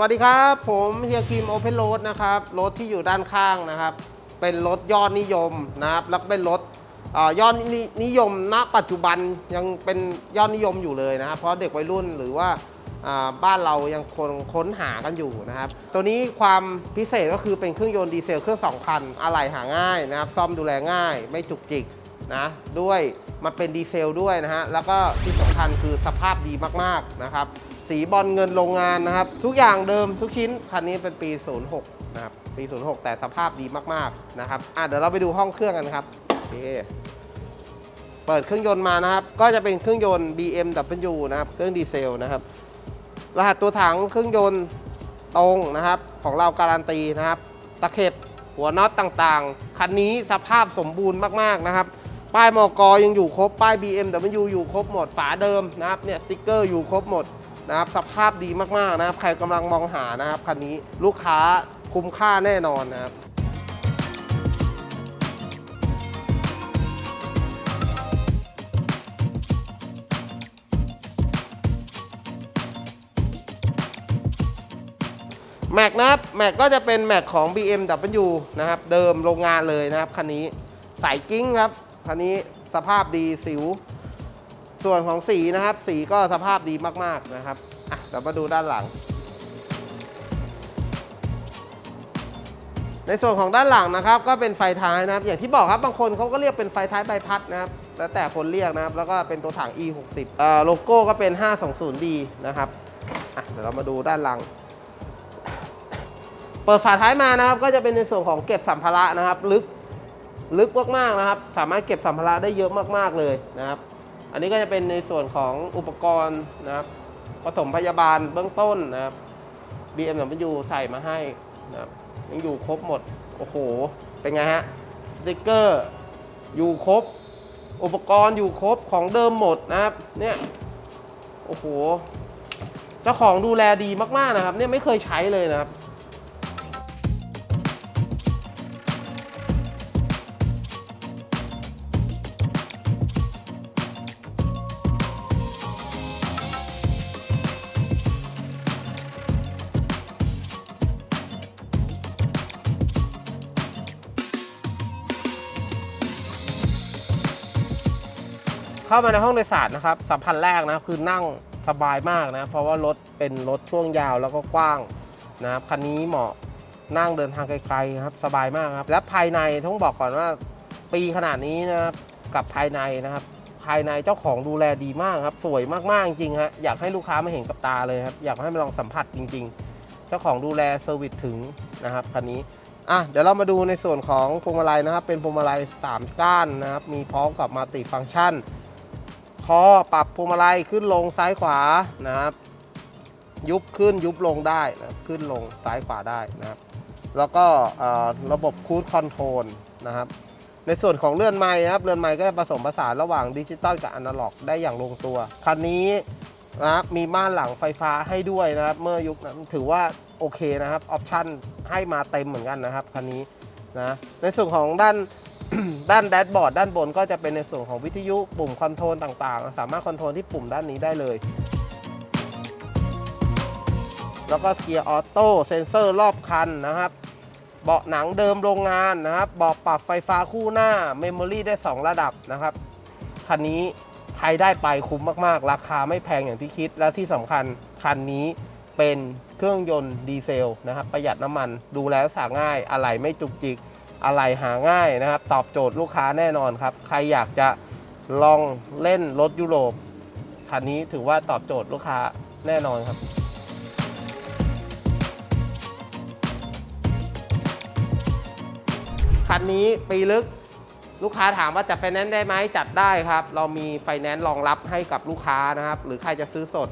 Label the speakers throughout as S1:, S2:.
S1: วัสดีครับ ผมเฮียคิมโอเพนโรดนะครับรถที่อยู่ด้านข้างนะครับ เป็นรถยอดนิยมนะครับ แล้วก็เป็นรถเอ่อยอดนินิยมณปัจจุบันยังเป็นยอดนิยมอยู่เลยนะครับ เพราะเด็กวัยรุ่นหรือว่าบ้านเรายังคนค้นหากันอยู่นะครับ ตัวนี้ความพิเศษก็คือเป็นเครื่องยนต์ดีเซลเครื่อง 2,000อะไหล่หาง่ายนะครับ ซ่อมดูแลง่าย ไม่จุกจิก นะด้วยมันเป็นดีเซลด้วยนะฮะ แล้วก็ที่สำคัญคือสภาพดีมากๆนะครับ สีบอลเงินโรงงานนะครับ ทุกอย่างเดิมทุกชิ้น คันนี้เป็นปี 06 นะครับ ปี 06 แต่สภาพดีมากๆนะครับอะเดี๋ยวเราไปดูห้องเครื่องกันครับโอเคเปิดเครื่องยนต์มานะครับ ก็จะเป็นเครื่องยนต์ BMW นะครับ เครื่องดีเซลนะครับ รหัสตัวถังเครื่องยนต์ตรงนะครับ ของเราการันตีนะครับ ตะเข็บ หัวน็อตต่างๆ คันนี้สภาพสมบูรณ์มากๆนะครับป้ายมอกอยังอยู่ครบ ป้าย BMW อยู่ครบหมด ฝาเดิมนะครับ เนี่ยสติ๊กเกอร์อยู่ครบหมดนะครับ สภาพดีมากๆนะครับ ใครกำลังมองหานะครับ คันนี้ลูกค้าคุ้มค่าแน่นอนนะครับ แม็กนะครับแม็กก็จะเป็นแม็กของ BMW นะครับ เดิมโรงงานเลยนะครับคันนี้สายกิ้งครับคันนี้สภาพดีสิว ส่วนของสีนะครับ สีก็สภาพดีมากๆนะครับอะเรามาดูด้านหลัง ในส่วนของด้านหลังนะครับ ก็เป็นไฟท้ายนะครับ อย่างที่บอกครับบางคนเขาก็เรียกเป็นไฟท้ายใบพัดนะครับ แล้วแต่คนเรียกนะครับ แล้วก็เป็นตัวถัง E 6 0อ่อโลโก้ก็เป็น 520D นะครับอะเดี๋ยวเรามาดูด้านหลัง เปิดฝาท้ายมานะครับก็จะเป็นในส่วนของเก็บสัมภาระนะครับ ลึกลึกมากๆนะครับ สามารถเก็บสัมภาระได้เยอะมากๆเลยนะครับ อันนี้ก็จะเป็นในส่วนของอุปกรณ์นะครับปฐมพยาบาลเบื้องต้นนะครับ BMW ใส่มาให้นะครับยังอยู่ครบหมด โอ้โห เป็นไงฮะสติ๊กเกอร์อยู่ครบ อุปกรณ์อยู่ครบของเดิมหมดนะครับ เนี่ย โอ้โห เจ้าของดูแลดีมากๆนะครับ เนี่ยไม่เคยใช้เลยนะครับ เข้ามาในห้องโดยสารนะครับสัมพันธ์แรกนะคือนั่งสบายมากนะ เพราะว่ารถเป็นรถช่วงยาวแล้วก็กว้างนะครับคันนี้เหมาะนั่งเดินทางไกลๆครับสบายมากครับ และภายในต้องบอกก่อนว่าปีขนาดนี้นะครับกับภายในนะครับ ภายในเจ้าของดูแลดีมากครับ สวยมากๆจริงฮะอยากให้ลูกค้ามาเห็นกับตาเลยครับ อยากให้มาลองสัมผัสจริง ๆ เจ้าของดูแลเซอร์วิสถึงนะครับคันนี้อะเดี๋ยวเรามาดูในส่วนของพวงมาลัยนะครับ เป็นพวงมาลัย 3 ก้านนะครับ มีพร้อมกับมัลติฟังก์ชัน คอปรับพวงมาลัยขึ้นลงซ้ายขวานะครับ ยุบขึ้นยุบลงได้นะขึ้นลงซ้ายขวาได้นะครับ แล้วก็ระบบคูดคอนโทรลนะครับ ในส่วนของเลื่อนไม้นะครับเลื่อนไม้ก็จะผสมผสานระหว่างดิจิตอลกับอนาล็อกได้อย่างลงตัว คันนี้นะครับมีม่านหลังไฟฟ้าให้ด้วยนะครับ เมื่อยุคนั้นถือว่าโอเคนะครับออปชั่นให้มาเต็มเหมือนกันนะครับคันนี้นะในส่วนของด้าน ด้านแดชบอร์ดด้านบนก็จะเป็นในส่วนของวิทยุปุ่มคอนโทรลต่างๆ สามารถคอนโทรลที่ปุ่มด้านนี้ได้เลย แล้วก็เกียร์ออโต้เซ็นเซอร์รอบคันนะครับ เบาะหนังเดิมโรงงานนะครับเบาะปรับไฟฟ้าคู่หน้าเมมโมรี่ได้ 2 ระดับนะครับคันนี้ใครได้ไปคุ้มมากๆ ราคาไม่แพงอย่างที่คิด และที่สำคัญคันนี้เป็นเครื่องยนต์ดีเซลนะครับประหยัดน้ำมันดูแลรักษาง่ายอะไหล่ไม่จุกจิก อะไหล่หาง่ายนะครับ ตอบโจทย์ลูกค้าแน่นอนครับ ใครอยากจะลองเล่นรถยุโรปคันนี้ถือว่าตอบโจทย์ลูกค้าแน่นอนครับคันนี้ปีลึกลูกค้าถามว่าจะไฟแนนซ์ได้ไหมจัดได้ครับ เรามีไฟแนนซ์รองรับให้กับลูกค้านะครับ หรือใครจะซื้อสด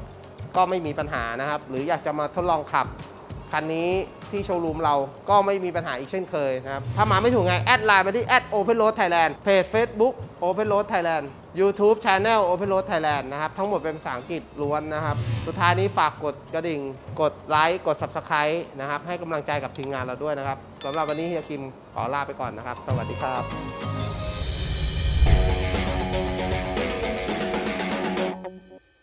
S1: ก็ไม่มีปัญหานะครับ หรืออยากจะมาทดลองขับ คันนี้ที่โชว์รูมเราก็ไม่มีปัญหาอีกเช่นเคยนะครับ ถ้ามาไม่ถูกไง แอดไลน์มาที่แอด Open Road Thailand เพจ Facebook Open Road Thailand YouTube Channel Open Road Thailand นะครับ ทั้งหมดเป็นภาษาอังกฤษล้วนนะครับ สุดท้ายนี้ฝากกดกระดิ่ง กดไลค์ กด Subscribe นะครับ ให้กำลังใจกับทีมงานเราด้วยนะครับสำหรับวันนี้เฮียคิมขอลาไปก่อนนะครับ สวัสดีครับ